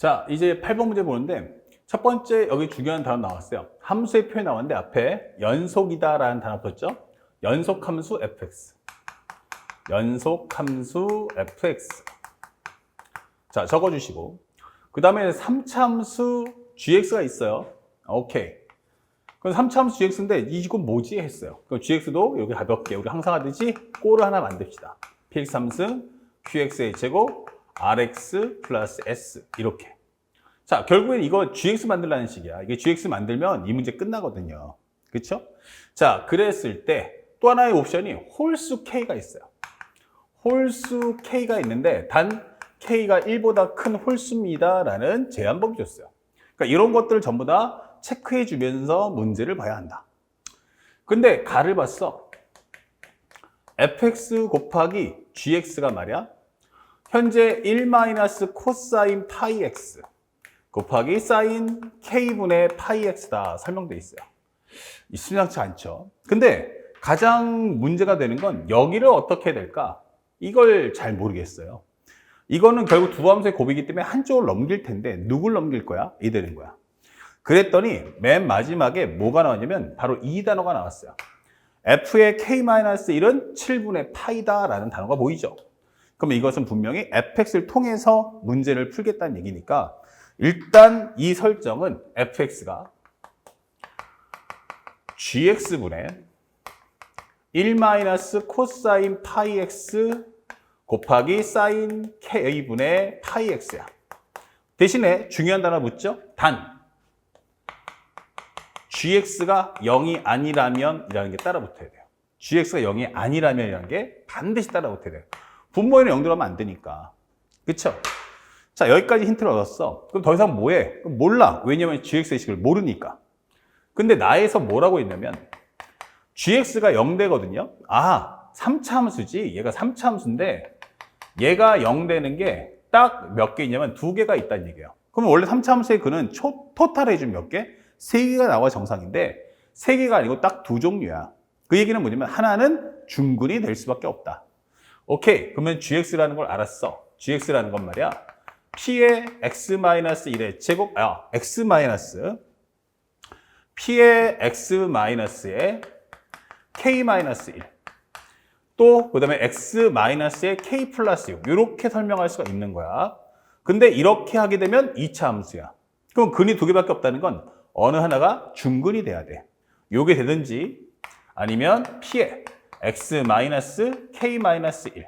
자, 이제 8번 문제 보는데 첫 번째 여기 중요한 단어 나왔어요. 함수의 표현 나왔는데 앞에 연속이다라는 단어 붙었죠? 연속 함수 fx. 연속 함수 fx. 자, 적어 주시고 그 다음에 3차 함수 gx가 있어요. 오케이. 그럼 3차 함수 gx인데 이건 뭐지 했어요. 그럼 gx도 여기 가볍게 우리 항상 하듯이 꼴을 하나 만듭시다. px 3승 qx의 제곱 rx 플러스 s 이렇게. 자, 결국엔 이거 gx 만들라는 식이야. 이게 gx 만들면 이 문제 끝나거든요. 그쵸? 자, 그랬을 때 또 하나의 옵션이 홀수 k가 있어요. 홀수 k가 있는데 단 k가 1보다 큰 홀수입니다 라는 제한법이 줬어요. 그러니까 이런 것들을 전부 다 체크해 주면서 문제를 봐야 한다. 근데 가를 봤어. fx 곱하기 gx가 말이야. 현재 1 코사인 파이 x 곱하기 사인 k분의 파이 x다 설명돼 있어요. 이 심상치 않죠. 근데 가장 문제가 되는 건 여기를 어떻게 해야 될까? 이걸 잘 모르겠어요. 이거는 결국 두 함수의 곱이기 때문에 한쪽을 넘길 텐데 누굴 넘길 거야? 이 되는 거야. 그랬더니 맨 마지막에 뭐가 나왔냐면 바로 이 단어가 나왔어요. f의 k-1은 7분의 파이다라는 단어가 보이죠. 그럼 이것은 분명히 fx를 통해서 문제를 풀겠다는 얘기니까 일단 이 설정은 fx가 gx분의 1 코사인 파이 x 곱하기 사인 k분의 파이 x야. 대신에 중요한 단어 묻죠? 단. gx가 0이 아니라면 이라는 게 따라 붙어야 돼요. gx가 0이 아니라면 이라는 게 반드시 따라 붙어야 돼요. 분모에는 0 들어가면 안 되니까. 그쵸? 자, 여기까지 힌트를 얻었어. 그럼 더 이상 뭐해? 그럼 몰라. 왜냐면 gx의 식을 모르니까. 근데 나에서 뭐라고 했냐면 gx가 0 되거든요. 아, 3차 함수지. 얘가 3차 함수인데 얘가 0 되는 게 딱 몇 개 있냐면 두 개가 있다는 얘기예요. 그러면 원래 3차 함수의 그는 초, 토탈 해준 몇 개? 세 개가 나와 정상인데 세 개가 아니고 딱 두 종류야. 그 얘기는 뭐냐면 하나는 중근이 될 수밖에 없다. 오케이. 그러면 gx라는 걸 알았어. gx라는 건 말이야. p의 x-1의 제곱, 아, x- p의 x-의 k-1. 또, 그 다음에 x-의 k 플러스 6. 이렇게 설명할 수가 있는 거야. 근데 이렇게 하게 되면 2차 함수야. 그럼 근이 두 개밖에 없다는 건 어느 하나가 중근이 돼야 돼. 요게 되든지 아니면 p의 x-k-1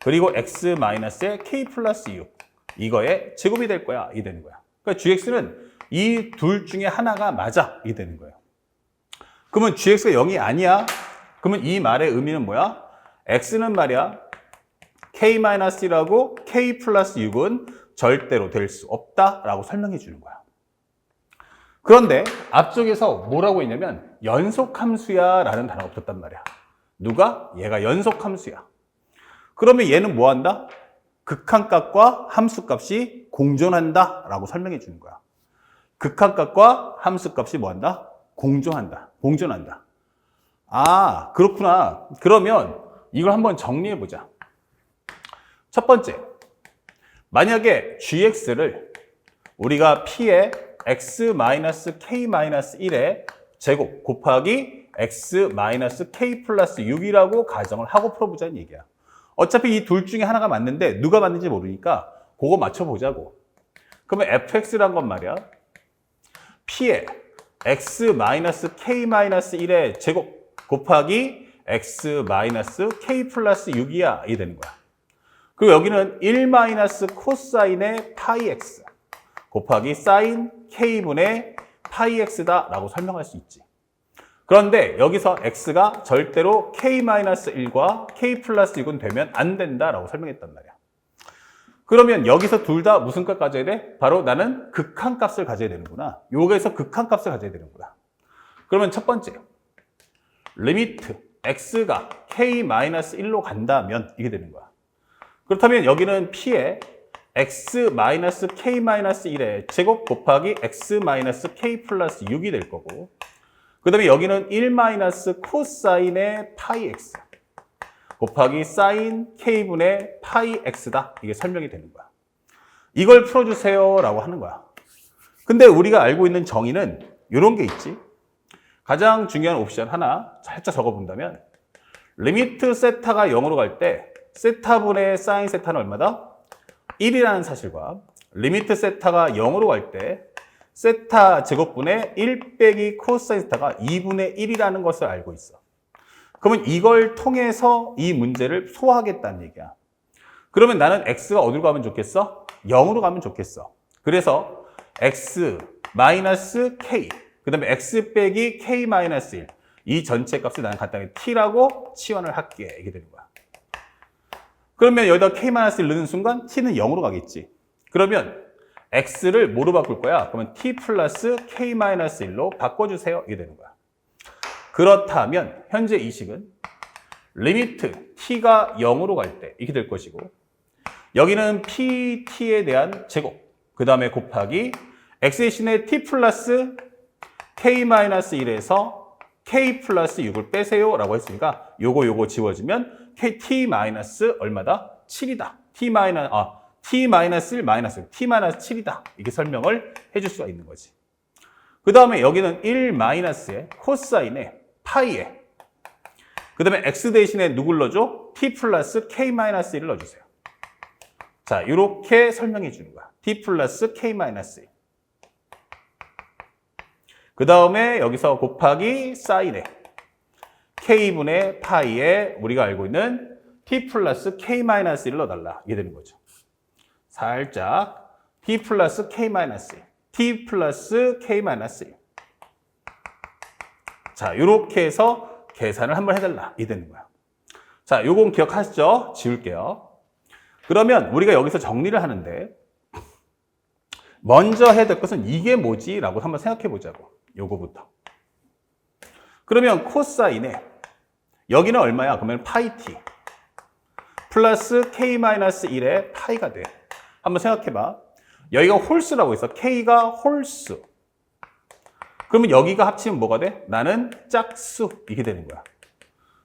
그리고 x-의 k 플러스 6 이거의 제곱이 될 거야. 이 되는 거야. 그러니까 gx는 이 둘 중에 하나가 맞아. 이 되는 거예요. 그러면 gx가 0이 아니야. 그러면 이 말의 의미는 뭐야? x는 말이야. k-1하고 k 플러스 6은 절대로 될 수 없다라고 설명해 주는 거야. 그런데 앞쪽에서 뭐라고 했냐면 연속함수야 라는 단어가 붙었단 말이야. 누가? 얘가 연속 함수야. 그러면 얘는 뭐 한다? 극한값과 함수값이 공존한다 라고 설명해 주는 거야. 극한값과 함수값이 뭐 한다? 공존한다. 공존한다. 아, 그렇구나. 그러면 이걸 한번 정리해 보자. 첫 번째. 만약에 gx를 우리가 p의 x-k-1의 제곱 곱하기 x-k 플러스 6이라고 가정을 하고 풀어보자는 얘기야. 어차피 이 둘 중에 하나가 맞는데 누가 맞는지 모르니까 그거 맞춰보자고. 그러면 fx란 건 말이야. p의 x-k-1의 제곱 곱하기 x-k 플러스 6이야. 이 되는 거야. 그리고 여기는 1 코사인의 파이 x 곱하기 사인 k분의 파이 x다 라고 설명할 수 있지. 그런데 여기서 x가 절대로 k-1과 k 플러스 6은 되면 안 된다라고 설명했단 말이야. 그러면 여기서 둘 다 무슨 값 가져야 돼? 바로 나는 극한 값을 가져야 되는구나. 여기서 극한 값을 가져야 되는구나. 그러면 첫 번째, 리미트 x가 k-1로 간다면 이게 되는 거야. 그렇다면 여기는 p의 x-k-1의 제곱 곱하기 x-k 플러스 6이 될 거고 그 다음에 여기는 1 코사인의 파이 x 곱하기 사인 k분의 파이 x다. 이게 설명이 되는 거야. 이걸 풀어주세요 라고 하는 거야. 근데 우리가 알고 있는 정의는 이런 게 있지. 가장 중요한 옵션 하나 살짝 적어본다면 리미트 세타가 0으로 갈 때 세타분의 사인 세타는 얼마다? 1이라는 사실과 리미트 세타가 0으로 갈 때 세타 제곱분의 1 빼기 코사인 세타가 2분의 1이라는 것을 알고 있어. 그러면 이걸 통해서 이 문제를 소화하겠다는 얘기야. 그러면 나는 x가 어디로 가면 좋겠어? 0으로 가면 좋겠어. 그래서 x 마이너스 k 그 다음에 x 빼기 k 마이너스 1. 이 전체 값을 나는 간단하게 t라고 치환을 할게. 이게 되는 거야. 그러면 여기다 k 마이너스 1 넣는 순간 t는 0으로 가겠지. 그러면 x를 뭐로 바꿀 거야? 그러면 t 플러스 k 마이너스 1로 바꿔주세요. 이게 되는 거야. 그렇다면 현재 이 식은 리미트 t가 0으로 갈 때 이렇게 될 것이고 여기는 pt에 대한 제곱 그 다음에 곱하기 x 대신에 t 플러스 k-1에서 k 플러스 6을 빼세요 라고 했으니까 요거 요거 지워지면 k t 마이너스 얼마다? 7이다. t 마이너스 아 t 마이너스 1 마이너스 t 마이너스 7이다. 이렇게 설명을 해줄 수가 있는 거지. 그 다음에 여기는 1 마이너스에 코사인에 파이에 그 다음에 x 대신에 누굴 넣어줘? t 플러스 k 마이너스 1을 넣어주세요. 자, 이렇게 설명해 주는 거야. t 플러스 k 마이너스 1. 그 다음에 여기서 곱하기 사인에 k분의 파이에 우리가 알고 있는 t 플러스 k 마이너스 1을 넣어달라. 이게 되는 거죠. 살짝 t 플러스 k 마이너스 1. t 플러스 k 마이너스 1. 자, 이렇게 해서 계산을 한번 해달라. 이 되는 거야. 자, 요건 기억하시죠? 지울게요. 그러면 우리가 여기서 정리를 하는데 먼저 해야 될 것은 이게 뭐지? 라고 한번 생각해 보자고. 요거부터. 그러면 코사인에 여기는 얼마야? 그러면 파이 t 플러스 k-1의 파이가 돼. 한번 생각해 봐. 여기가 홀수라고 해서 k가 홀수. 그러면 여기가 합치면 뭐가 돼? 나는 짝수 이게 되는 거야.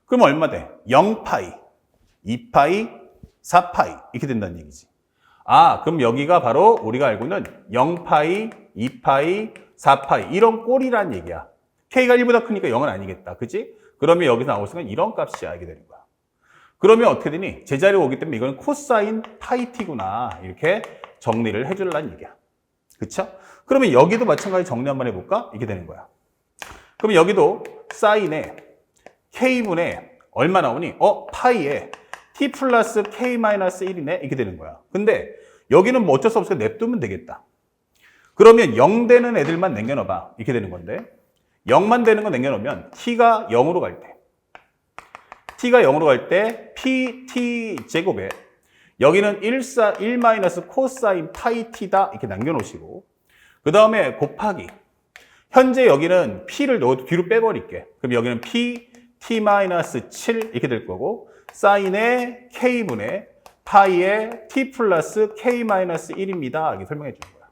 그럼 얼마 돼? 0파이, 2파이, 4파이 이렇게 된다는 얘기지. 아, 그럼 여기가 바로 우리가 알고 있는 0파이, 2파이, 4파이 이런 꼴이란 얘기야. k가 1보다 크니까 0은 아니겠다. 그지? 그러면 여기서 나올 수는 이런 값이야. 이게 되는 거야. 그러면 어떻게 되니? 제자리로 오기 때문에 이거는 코사인 파이 t구나. 이렇게 정리를 해주려는 얘기야. 그쵸? 그러면 여기도 마찬가지 정리 한번 해볼까? 이게 되는 거야. 그럼 여기도 사인에 k분의 얼마 나오니? 어, 파이에 t 플러스 k 마이너스 1이네? 이렇게 되는 거야. 근데 여기는 뭐 어쩔 수 없으니까 냅두면 되겠다. 그러면 0 되는 애들만 남겨놔봐. 이렇게 되는 건데 0만 되는 거 남겨놓으면 t가 0으로 갈 때, t가 0으로 갈 때 pt 제곱에 여기는 1, 4, 1 마이너스 코사인 파이 t다 이렇게 남겨놓으시고 그 다음에 곱하기 현재 여기는 p를 넣어 뒤로 빼버릴게. 그럼 여기는 p t 마이너스 7 이렇게 될 거고 사인의 k분의 파이의 t 플러스 k 마이너스 1입니다. 이렇게 설명해 주는 거야.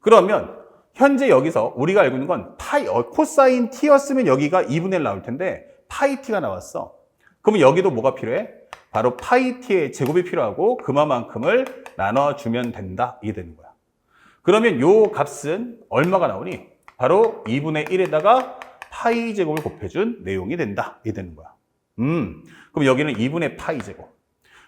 그러면 현재 여기서 우리가 알고 있는 건 파이 어, 코사인 t였으면 여기가 2분의 1 나올 텐데 파이 t가 나왔어. 그러면 여기도 뭐가 필요해? 바로 파이 t의 제곱이 필요하고 그만큼을 나눠주면 된다. 이게 되는 거야. 그러면 요 값은 얼마가 나오니? 바로 2분의 1에다가 파이 제곱을 곱해준 내용이 된다. 이게 되는 거야. 음, 그럼 여기는 2분의 파이 제곱.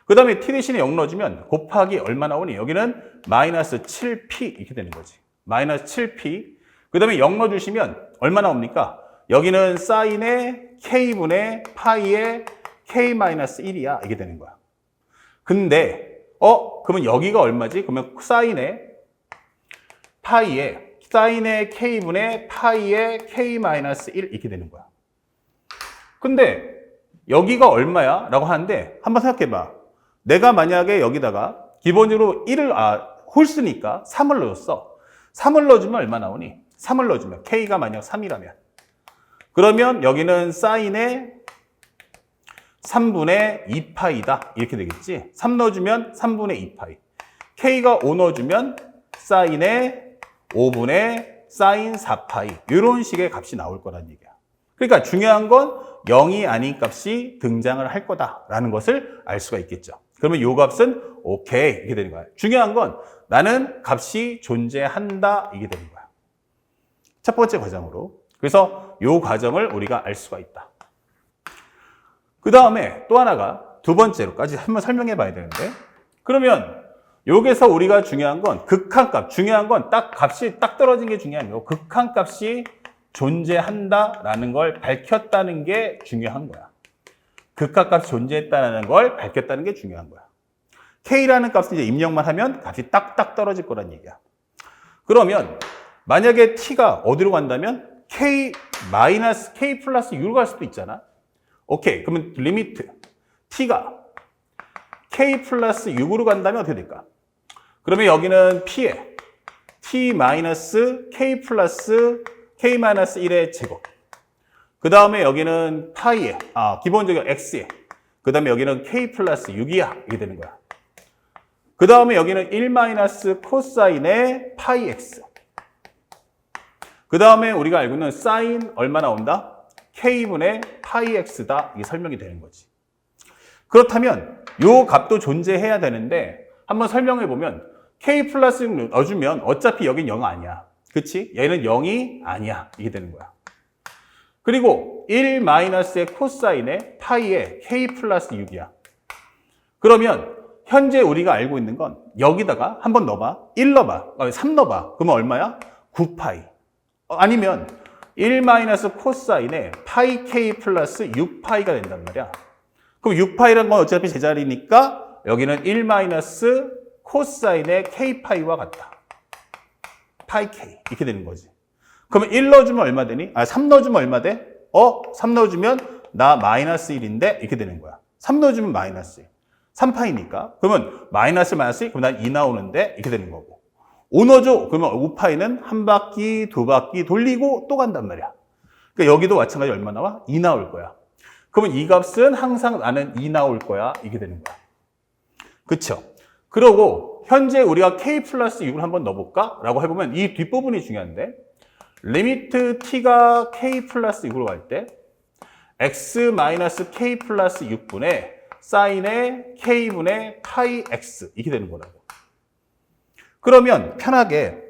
그 다음에 t 대신에 0 넣어주면 곱하기 얼마 나오니? 여기는 마이너스 7p 이렇게 되는 거지. 마이너스 7p. 그 다음에 0 넣어주시면 얼마 나옵니까? 여기는 사인의 k분의 파이의 k 마이너스 1이야. 이게 되는 거야. 근데, 어, 그러면 여기가 얼마지? 그러면 사인의 파이의 사인의 k분의 파이의 k 마이너스 1 이렇게 되는 거야. 근데 여기가 얼마야? 라고 하는데 한번 생각해 봐. 내가 만약에 여기다가 기본적으로 1을 아 홀수니까 3을 넣었어. 3을 넣어주면 얼마 나오니? 3을 넣어주면 k가 만약 3이라면 그러면 여기는 사인의 3분의 2파이다 이렇게 되겠지. 3 넣어주면 3분의 2파이. k가 5 넣어주면 사인의 5분의 사인 4파이 이런 식의 값이 나올 거란 얘기야. 그러니까 중요한 건 0이 아닌 값이 등장을 할 거다라는 것을 알 수가 있겠죠. 그러면 요 값은 오케이 이렇게 되는 거야. 중요한 건 나는 값이 존재한다 이게 되는 거야. 첫 번째 과정으로. 그래서 요 과정을 우리가 알 수가 있다. 그 다음에 또 하나가 두 번째로까지 한번 설명해 봐야 되는데 그러면 여기서 우리가 중요한 건 극한값 중요한 건 딱 값이 딱 떨어진 게 중요한 거고 극한값이 존재한다라는 걸 밝혔다는 게 중요한 거야. 극한값이 존재했다는 걸 밝혔다는 게 중요한 거야. K라는 값을 이제 입력만 하면 값이 딱딱 떨어질 거란 얘기야. 그러면 만약에 T가 어디로 간다면 K 마이너스 K 플러스 U로 갈 수도 있잖아. 오케이. 그러면 리미트 T가 K 플러스 6으로 간다면 어떻게 될까? 그러면 여기는 P에 T 마이너스 K 플러스 K 마이너스 1의 제곱. 그 다음에 여기는 파이에, 아, 기본적으로 X에. 그 다음에 여기는 K 플러스 6이야. 이게 되는 거야. 그 다음에 여기는 1 마이너스 코사인의 파이 X. 그 다음에 우리가 알고 있는 사인 얼마 나온다? K분의 파이 X다. 이게 설명이 되는 거지. 그렇다면 요 값도 존재해야 되는데 한번 설명해 보면 K 플러스 6 넣어주면 어차피 여긴 0 아니야. 그치? 얘는 0이 아니야. 이게 되는 거야. 그리고 1 마이너스의 코사인의 파이의 K 플러스 6이야. 그러면 현재 우리가 알고 있는 건 여기다가 한번 넣어봐. 1 넣어봐. 3 넣어봐. 그러면 얼마야? 9파이. 어, 아니면 1 마이너스 코사인의 파이 K 플러스 6파이가 된단 말이야. 그럼 6파이라는 건 어차피 제자리니까 여기는 1 마이너스 코사인의 K파이와 같다. 파이 K. 이렇게 되는 거지. 그러면 1 넣어주면 얼마 되니? 아, 3 넣어주면 얼마 돼? 어? 3 넣어주면 나 마이너스 1인데 이렇게 되는 거야. 3 넣어주면 마이너스 1. 3파이니까. 그러면 마이너스 마이너스 1, 그럼 난 2 나오는데 이렇게 되는 거고. 5 넣어줘. 그러면 5파이는 한 바퀴, 두 바퀴 돌리고 또 간단 말이야. 그러니까 여기도 마찬가지 얼마 나와? 2 나올 거야. 그러면 이 값은 항상 나는 2 나올 거야. 이게 되는 거야. 그쵸? 그러고 현재 우리가 k 플러스 6을 한번 넣어볼까? 라고 해보면 이 뒷부분이 중요한데 리미트 t가 k 플러스 6으로 갈 때 x 마이너스 k 플러스 6분의 사인의 k분의 파이 x 이렇게 되는 거라고. 그러면 편하게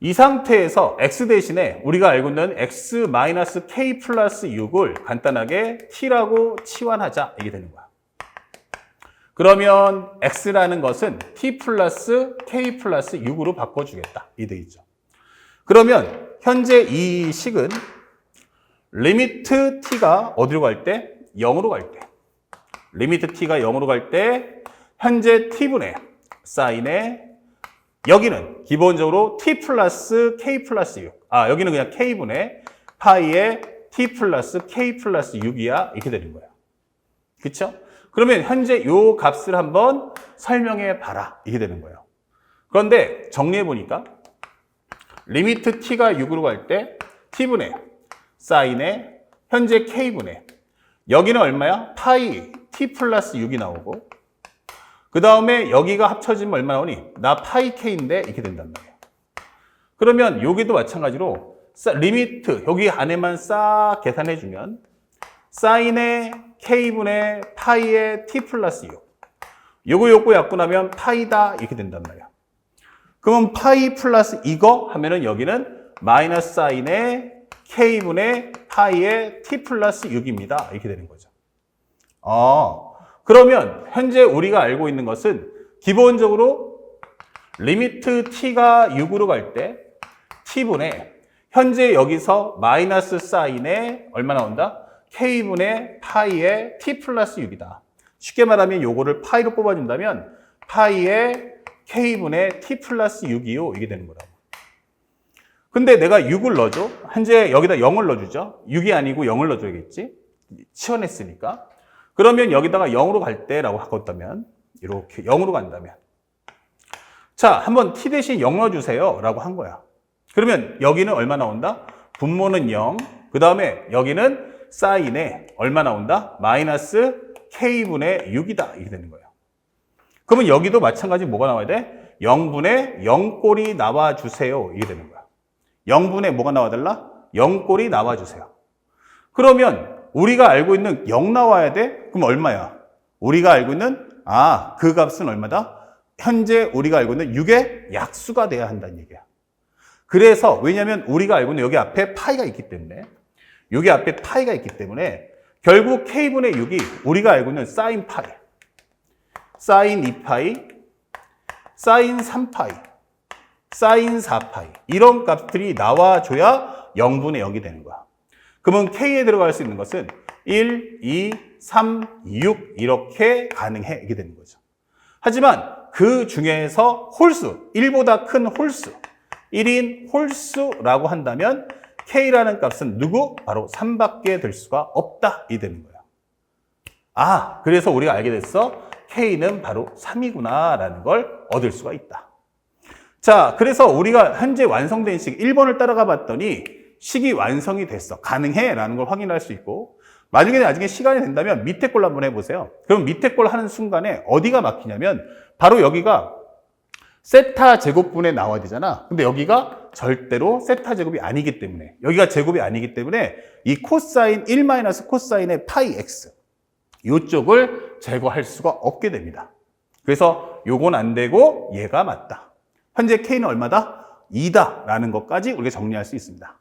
이 상태에서 x 대신에 우리가 알고 있는 x 마이너스 k 플러스 6을 간단하게 t라고 치환하자 이게 되는 거야. 그러면 x라는 것은 t 플러스 k 플러스 6으로 바꿔주겠다. 이 되겠죠. 그러면 현재 이 식은 리미트 t가 어디로 갈 때? 0으로 갈 때. 리미트 t가 0으로 갈 때 현재 t분의 사인의 여기는 기본적으로 t 플러스 k 플러스 6. 아, 여기는 그냥 k분의 파이의 t 플러스 k 플러스 6이야. 이렇게 되는 거예요. 그쵸? 그러면 현재 요 값을 한번 설명해 봐라. 이게 되는 거예요. 그런데 정리해 보니까 리미트 t가 6으로 갈 때 t분의 사인의 현재 k분의 여기는 얼마야? 파이 t 플러스 6이 나오고 그 다음에 여기가 합쳐지면 얼마 나오니? 나 파이 k인데 이렇게 된단 말이야. 그러면 여기도 마찬가지로 리미트 여기 안에만 싹 계산해 주면 사인의 k분의 파이의 t 플러스 6 요거 요거 약분하면 파이다 이렇게 된단 말이야. 그러면 파이 플러스 이거 하면은 여기는 마이너스 사인의 k분의 파이의 t 플러스 6입니다. 이렇게 되는 거죠. 아, 그러면 현재 우리가 알고 있는 것은 기본적으로 리미트 t가 6으로 갈 때 t분의 현재 여기서 마이너스 사인의 얼마 나온다? k분의 파이의 t 플러스 6이다. 쉽게 말하면 요거를 파이로 뽑아준다면 파이의 k분의 t 플러스 6이요. 이게 되는 거라고. 근데 내가 6을 넣어줘. 현재 여기다 0을 넣어주죠. 6이 아니고 0을 넣어줘야겠지. 치워냈으니까. 그러면 여기다가 0으로 갈 때라고 하겠다면 이렇게 0으로 간다면 자, 한번 t 대신 0 넣어주세요. 라고 한 거야. 그러면 여기는 얼마 나온다? 분모는 0. 그 다음에 여기는 사인에 얼마 나온다? 마이너스 k분의 6이다. 이렇게 되는 거예요. 그러면 여기도 마찬가지 뭐가 나와야 돼? 0분의 0꼴이 나와주세요. 이게 되는 거야. 0분의 뭐가 나와달라? 0꼴이 나와주세요. 그러면 우리가 알고 있는 0 나와야 돼? 그럼 얼마야? 우리가 알고 있는 아, 그 값은 얼마다? 현재 우리가 알고 있는 6의 약수가 돼야 한다는 얘기야. 그래서 왜냐하면 우리가 알고 있는 여기 앞에 파이가 있기 때문에 여기 앞에 파이가 있기 때문에 결국 k분의 6이 우리가 알고 있는 사인 파이, 사인 2파이, 사인 3파이, 사인 4파이 이런 값들이 나와줘야 0분의 0이 되는 거야. 그러면 k에 들어갈 수 있는 것은 1, 2, 3, 6 이렇게 가능해 이게 되는 거죠. 하지만 그 중에서 홀수, 1보다 큰 홀수, 1인 홀수라고 한다면 k라는 값은 누구? 바로 3밖에 될 수가 없다 이 되는 거예요. 아, 그래서 우리가 알게 됐어. k는 바로 3이구나 라는 걸 얻을 수가 있다. 자, 그래서 우리가 현재 완성된 식 1번을 따라가 봤더니 식이 완성이 됐어. 가능해 라는 걸 확인할 수 있고 나중에 나중에 시간이 된다면 밑에 걸 한번 해보세요. 그럼 밑에 걸 하는 순간에 어디가 막히냐면 바로 여기가 세타 제곱분에 나와야 되잖아. 근데 여기가 절대로 세타 제곱이 아니기 때문에 여기가 제곱이 아니기 때문에 이 코사인 1 마이너스 코사인의 파이 x 요쪽을 제거할 수가 없게 됩니다. 그래서 요건 안 되고 얘가 맞다. 현재 k는 얼마다? 2다 라는 것까지 우리가 정리할 수 있습니다.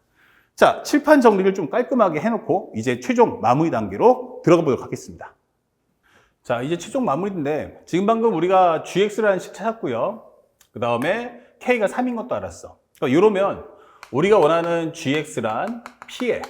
자, 칠판 정리를 좀 깔끔하게 해놓고 이제 최종 마무리 단계로 들어가 보도록 하겠습니다. 자, 이제 최종 마무리인데 지금 방금 우리가 gx라는 식 찾았고요. 그 다음에 k가 3인 것도 알았어. 그러니까 이러면 우리가 원하는 gx란 p에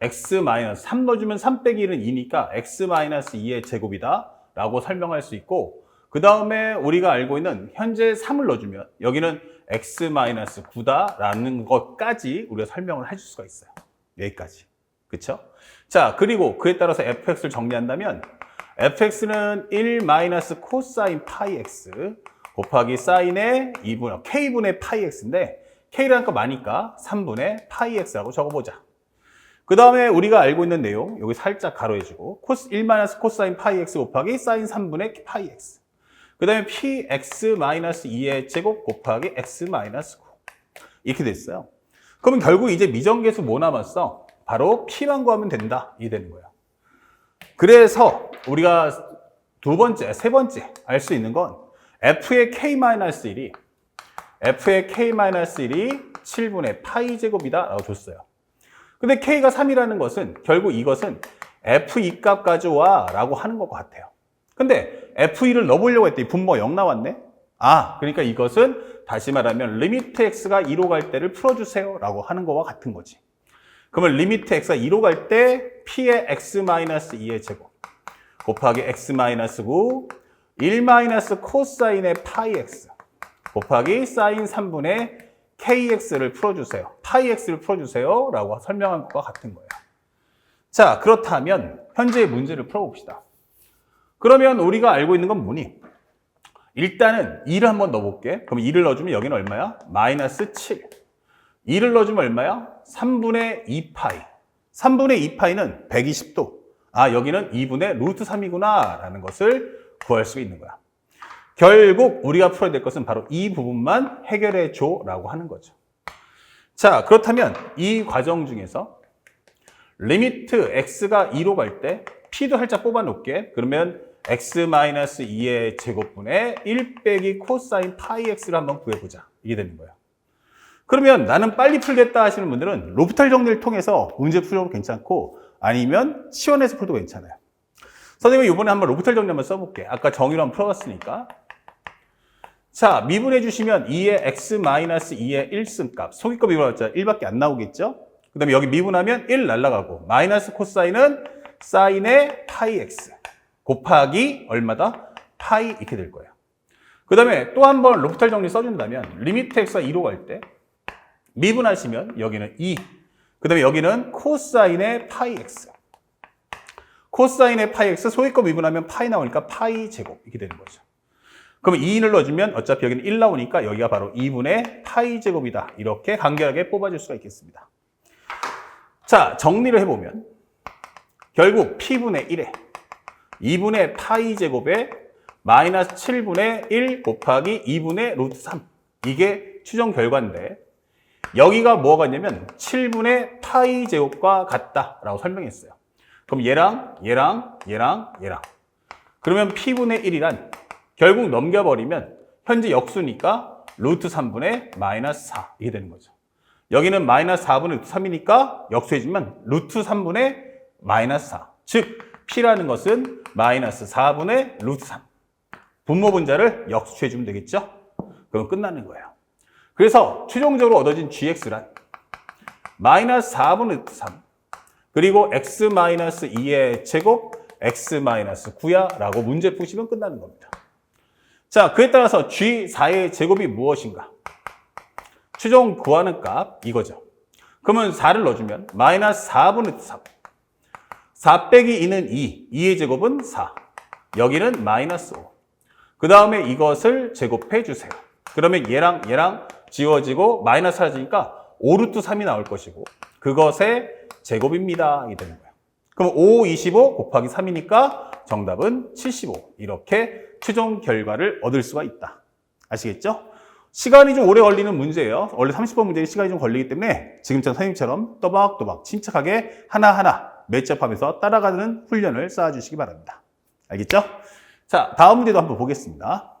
x-3 넣어주면 3 빼기 1은 2니까 x-2의 제곱이다 라고 설명할 수 있고 그 다음에 우리가 알고 있는 현재 3을 넣어주면 여기는 x-9다 라는 것까지 우리가 설명을 해줄 수가 있어요. 여기까지. 그쵸? 자, 그리고 그에 따라서 fx를 정리한다면 fx는 1 마이너스 코사인 파이 x 곱하기 사인의 2분, k분의 파이 x인데 k라는 거 많으니까 3분의 파이 x라고 적어보자. 그 다음에 우리가 알고 있는 내용 여기 살짝 가로해주고 코스 1 마이너스 코사인 파이 x 곱하기 사인 3분의 파이 x 그 다음에 px-2의 제곱 곱하기 x-9 이렇게 됐어요. 그러면 결국 이제 미정계수 뭐 남았어? 바로 p만 구하면 된다. 이 되는 거야. 그래서 우리가 두 번째, 세 번째 알 수 있는 건 f의 k-1이 f의 k-1이 7분의 파이 제곱이다 라고 줬어요. 근데 k가 3이라는 것은 결국 이것은 f2 값 가져와 라고 하는 것 같아요. 근데 f2를 넣어보려고 했더니 분모가 0 나왔네? 아, 그러니까 이것은 다시 말하면 리미트 x가 2로 갈 때를 풀어주세요 라고 하는 거와 같은 거지. 그러면 리미트 x가 2로 갈 때 p의 x-2의 제곱 곱하기 x-9 1 마이너스 코사인의 파이 x 곱하기 사인 3분의 kx를 풀어주세요. 파이 x를 풀어주세요 라고 설명한 것과 같은 거예요. 자, 그렇다면 현재의 문제를 풀어봅시다. 그러면 우리가 알고 있는 건 뭐니? 일단은 2를 한번 넣어볼게. 그럼 2를 넣어주면 여기는 얼마야? 마이너스 7. 2를 넣어주면 얼마야? 3분의 2파이. 3분의 2파이는 120도. 아, 여기는 2분의 루트 3이구나. 라는 것을 구할 수 있는 거야. 결국 우리가 풀어야 될 것은 바로 이 부분만 해결해 줘. 라고 하는 거죠. 자, 그렇다면 이 과정 중에서 리미트 x가 2로 갈 때 p도 살짝 뽑아 놓을게. 그러면 x-2의 제곱분의 1 빼기 코사인 파이 x를 한번 구해보자. 이게 되는 거예요. 그러면 나는 빨리 풀겠다 하시는 분들은 로프탈 정리를 통해서 문제 풀어도 괜찮고 아니면 치원해서 풀어도 괜찮아요. 선생님이 이번에 한번 로프탈 정리 한번 써볼게. 아까 정의로 한번 풀어봤으니까. 자, 미분해 주시면 2의 x-2의 1승 값. 소기값 미분하자 1밖에 안 나오겠죠? 그 다음에 여기 미분하면 1 날라가고 마이너스 코사인은 사인의 파이 x 곱하기 얼마다? 파이 이렇게 될 거예요. 그 다음에 또 한 번 로프탈 정리 써준다면 리미트 x가 2로 갈 때 미분하시면 여기는 2. 그 다음에 여기는 코사인의 파이 x. 코사인의 파이 x 소위값 미분하면 파이 나오니까 파이 제곱 이렇게 되는 거죠. 그럼 2인을 넣어주면 어차피 여기는 1 나오니까 여기가 바로 2분의 파이 제곱이다. 이렇게 간결하게 뽑아줄 수가 있겠습니다. 자, 정리를 해보면 결국 p분의 1에 2분의 파이 제곱에 마이너스 7분의 1 곱하기 2분의 루트 3 이게 추정 결과인데 여기가 뭐가 같냐면 7분의 파이 제곱과 같다라고 설명했어요. 그럼 얘랑 얘랑 얘랑 얘랑 그러면 P분의 1이란 결국 넘겨버리면 현재 역수니까 루트 3분의 마이너스 4 이게 되는 거죠. 여기는 마이너스 4분의 루트 3이니까 역수해주면 루트 3분의 마이너스 4. 즉 P라는 것은 마이너스 4분의 루트 3. 분모 분자를 역수해주면 되겠죠? 그럼 끝나는 거예요. 그래서 최종적으로 얻어진 GX란 마이너스 4분의 루트 3 그리고 x 마이너스 2의 제곱 x 마이너스 9야 라고 문제 푸시면 끝나는 겁니다. 자, 그에 따라서 G4의 제곱이 무엇인가? 최종 구하는 값 이거죠. 그러면 4를 넣어주면 마이너스 4분의 3. 4 빼기 2는 2. 2의 제곱은 4. 여기는 마이너스 5. 그 다음에 이것을 제곱해 주세요. 그러면 얘랑 얘랑 지워지고 마이너스 사라지니까 5루트 3이 나올 것이고 그것의 제곱입니다. 이 되는 거예요. 그럼 5, 25 곱하기 3이니까 정답은 75. 이렇게 최종 결과를 얻을 수가 있다. 아시겠죠? 시간이 좀 오래 걸리는 문제예요. 원래 30번 문제는 시간이 좀 걸리기 때문에 지금처럼 선생님처럼 또박또박 침착하게 하나하나 매첩하면서 따라가는 훈련을 쌓아주시기 바랍니다. 알겠죠? 자, 다음 문제도 한번 보겠습니다.